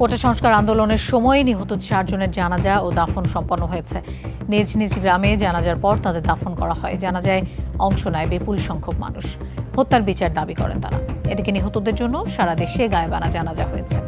কোটা সংস্কার আন্দোলনের সময় নিহত চারজনের জানাজা ও দাফন সম্পন্ন হয়েছে। নিজ নিজ গ্রামে জানাজার পর তাদের দাফন করা হয়। জানাজায় অংশ নেয় বিপুল সংখ্যক মানুষ। হত্যার বিচার দাবি করেন তারা। এদিকে নিহতদের জন্য সারা দেশে গায়েবানা জানাজা হয়েছে।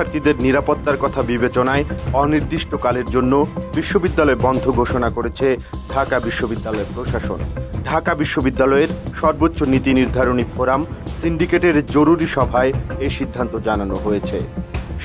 শিক্ষার্থীদের নিরাপত্তার কথা বিবেচনায় অনির্দিষ্টকালের জন্য বিশ্ববিদ্যালয় বন্ধ ঘোষণা করেছে ঢাকা বিশ্ববিদ্যালয় প্রশাসন। ঢাকা বিশ্ববিদ্যালয়ের সর্বোচ্চ নীতি নির্ধারণী ফোরাম সিন্ডিকেটের জরুরি সভায় এই সিদ্ধান্ত জানানো হয়েছে।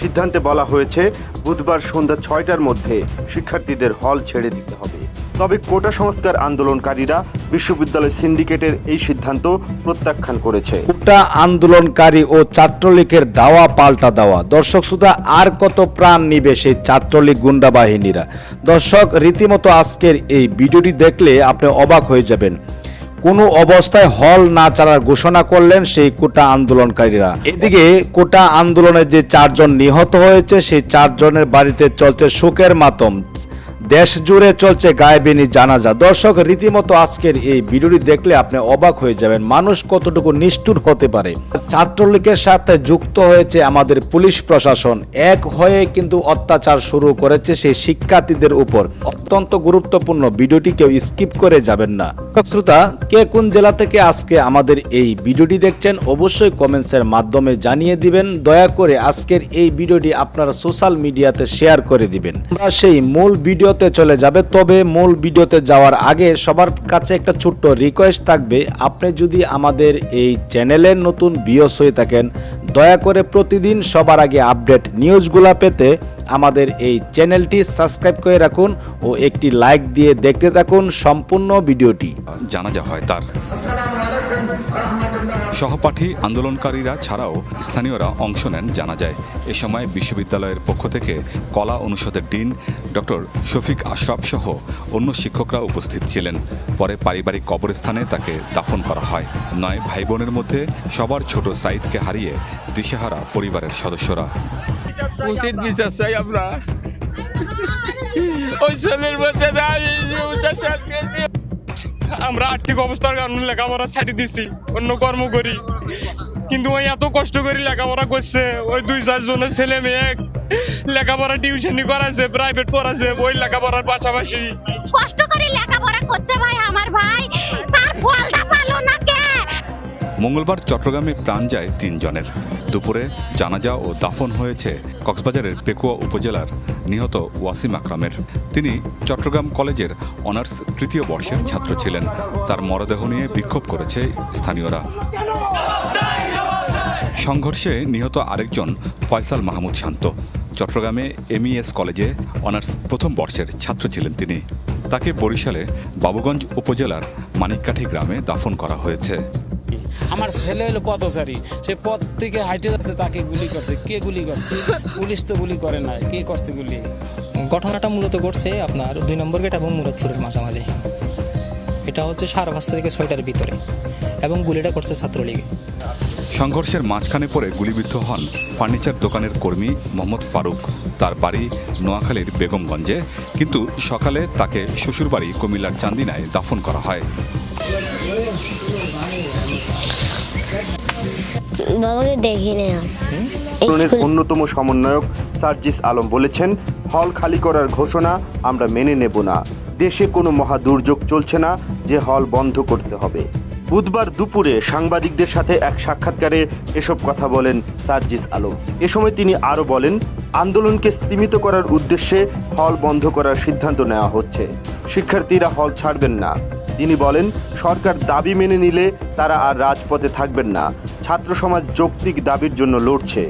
সিদ্ধান্তে বলা হয়েছে, বুধবার সন্ধ্যা ছয়টার মধ্যে শিক্ষার্থীদের হল ছেড়ে দিতে হবে। তবে কোটা সংস্কার আন্দোলনকারীরা বিশ্ববিদ্যালয় সিন্ডিকেটের এই সিদ্ধান্ত প্রত্যাখ্যান করেছে। কোটা আন্দোলনকারী ও ছাত্রলীগের দাওয়া পাল্টা দেওয়া। দর্শক সুধা আর কত প্রাণ নিবে সেই ছাত্রলীগ গুন্ডা বাহিনীরা? দর্শক, রীতিমতো আজকের এই ভিডিওটি দেখলে আপনি অবাক হয়ে যাবেন। কোনো অবস্থায় হল না চালার ঘোষণা করলেন সেই কোটা আন্দোলনকারীরা। এদিকে কোটা আন্দোলনে যে চারজন নিহত হয়েছে, সেই চারজনের বাড়িতে চলছে শোকের মাতম। দেশ জুড়ে চলছে গায়েবিনী জানাজা। দর্শক, রীতিমতো আজকের এই ভিডিওটি দেখলে আপনি অবাক হয়ে যাবেন, মানুষ কতটুকু নিষ্ঠুর হতে পারে। ছাত্রলীগের সাথে যুক্ত হয়েছে আমাদের পুলিশ প্রশাসন, এক হয়ে কিন্তু অত্যাচার শুরু করেছে সেই শিক্ষার্থীদের উপর। অত্যন্ত গুরুত্বপূর্ণ ভিডিওটি কেউ স্কিপ করে যাবেন না। শ্রোতা, কে কোন জেলা থেকে আজকে আমাদের এই ভিডিওটি দেখছেন, অবশ্যই কমেন্টসের মাধ্যমে জানিয়ে দিবেন। দয়া করে আজকের এই ভিডিওটি আপনারা সোশ্যাল মিডিয়াতে শেয়ার করে দিবেন। আমরা সেই মূল ভিডিওতে চলে যাবে। তবে মূল ভিডিওতে যাওয়ার আগে সবার কাছে একটা ছোট্ট রিকোয়েস্ট থাকবে। আপনি যদি আমাদের এই চ্যানেলের নতুন বিয়স হয়ে থাকেন, দয়া করে প্রতিদিন সবার আগে আপডেট নিউজগুলো পেতে আমাদের এই চ্যানেলটি সাবস্ক্রাইব করে রাখুন ও একটি লাইক দিয়ে দেখতে থাকুন সম্পূর্ণ ভিডিওটি। জানা যা হয় তার। সহপাঠী আন্দোলনকারীরা ছাড়াও স্থানীয়রা অংশ নেন জানা যায়। এ সময় বিশ্ববিদ্যালয়ের পক্ষ থেকে কলা অনুষদের ডিন ডক্টর শফিক আশরাফ সহ অন্য শিক্ষকরা উপস্থিত ছিলেন। পরে পারিবারিক কবরস্থানে তাকে দাফন করা হয়। নয় ভাই বোনের মধ্যে সবার ছোট সাইদকে হারিয়ে দিশেহারা পরিবারের সদস্যরা। আমরা ওই ছেলের মধ্যে আমরা আর্থিক অবস্থার কারণে লেখাপড়া ছাড়ি দিছি, অন্য কর্ম করি। কিন্তু ওই এত কষ্ট করে লেখাপড়া করছে, ওই দুই চারজনের ছেলে মেয়ে লেখাপড়া টিউশনি করাছে প্রাইভেট পড়াছে ওই লেখাপড়ার পাশাপাশি। কষ্ট করে লেখাপড়া করতে ভাই আমার ভাই। মঙ্গলবার চট্টগ্রামে প্রাণ যায় তিনজনের। দুপুরে জানাজা ও দাফন হয়েছে কক্সবাজারের পেকুয়া উপজেলার নিহত ওয়াসিম আকরামের। তিনি চট্টগ্রাম কলেজের অনার্স তৃতীয় বর্ষের ছাত্র ছিলেন। তার মরদেহ নিয়ে বিক্ষোভ করেছে স্থানীয়রা। সংঘর্ষে নিহত আরেকজন ফয়সাল মাহমুদ শান্ত। চট্টগ্রামে এমইএস কলেজে অনার্স প্রথম বর্ষের ছাত্র ছিলেন তিনি। তাকে বরিশালে বাবুগঞ্জ উপজেলার মানিককাঠি গ্রামে দাফন করা হয়েছে। আমার ছেলে হলো পথচারী। সে পথ থেকে হাইটে যাচ্ছে তাকে গুলি করছে। কে গুলি করছে? পুলিশ তো গুলি করে না কে করছে গুলি? ঘটনাটা মূলত ঘটছে আপনার দুই নম্বর গেট এবং মুরাদপুরের মাঝামাঝি। এটা হচ্ছে সাড়ে পাঁচটা থেকে ছয়টার ভিতরে এবং গুলিটা করছে ছাত্রলীগে। সংঘর্ষের মাঝখানে পড়ে গুলিবিদ্ধ হন ফার্নিচার দোকানের কর্মী মোহাম্মদ ফারুক। তার বাড়ি নোয়াখালীর বেগমগঞ্জে। কিন্তু সকালে তাকে শ্বশুরবাড়ি কুমিল্লার চান্দিনায় দাফন করা হয়। বাবাকে দেখি না অন্যতম সমন্বয়ক সার্জিস আলম বলেছেন হল খালি করার ঘোষণা আমরা মেনে নেব না। দেশে কোনো মহা দুর্যোগ চলছে না যে হল বন্ধ করতে হবে। বুধবার দুপুরে সাংবাদিকদের সাথে এক সাক্ষাৎকারে এসব কথা বলেন সার্জিস আলম। এ সময় তিনি আরও বলেন আন্দোলনকে স্তীমিত করার উদ্দেশ্যে হল বন্ধ করার সিদ্ধান্ত নেওয়া হচ্ছে। শিক্ষার্থীরা হল ছাড়বেন না। তিনি বলেন, সরকার দাবি মেনে নিলে তারা আর রাজপথে থাকবেন না। ছাত্র সমাজ যৌক্তিক দাবির জন্য লড়ছে।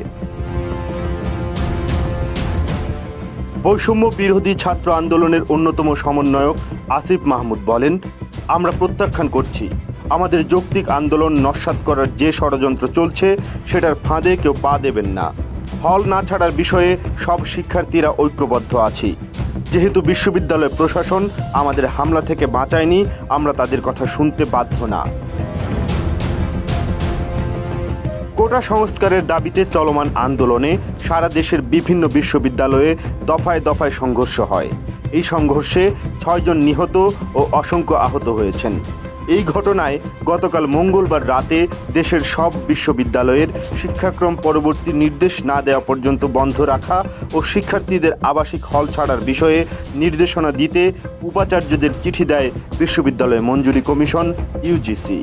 বৈষম্য বিরোধী ছাত্র আন্দোলনের অন্যতম সমন্বয়ক আসিফ মাহমুদ বলেন, আমরা প্রত্যাখ্যান করছি। আমাদের যৌক্তিক আন্দোলন নস্যাৎ করার যে ষড়যন্ত্র চলছে, সেটার ফাঁদে কেউ পা দেবেন না। হল না ছাড়ার বিষয়ে সব শিক্ষার্থীরা ঐক্যবদ্ধ আছি। যেহেতু বিশ্ববিদ্যালয় প্রশাসন আমাদের হামলা থেকে বাঁচায়নি, আমরা তাদের কথা শুনতে বাধ্য না। কোটা সংস্কারের দাবিতে চলমান আন্দোলনে সারা দেশের বিভিন্ন বিশ্ববিদ্যালয়ে দফায় দফায় সংঘর্ষ হয়। এই সংঘর্ষে ছয়জন নিহত ও অসংখ্য আহত হয়েছেন। এই ঘটনায় গতকাল মঙ্গলবার রাতে দেশের সব বিশ্ববিদ্যালয়ের শিক্ষাক্রম পরবর্তী নির্দেশ না দেওয়া পর্যন্ত বন্ধ রাখা ও শিক্ষার্থীদের আবাসিক হল ছাড়ার বিষয়ে নির্দেশনা দিতে উপাচার্যদের চিঠি দেয় বিশ্ববিদ্যালয় মঞ্জুরি কমিশন, ইউজিসি।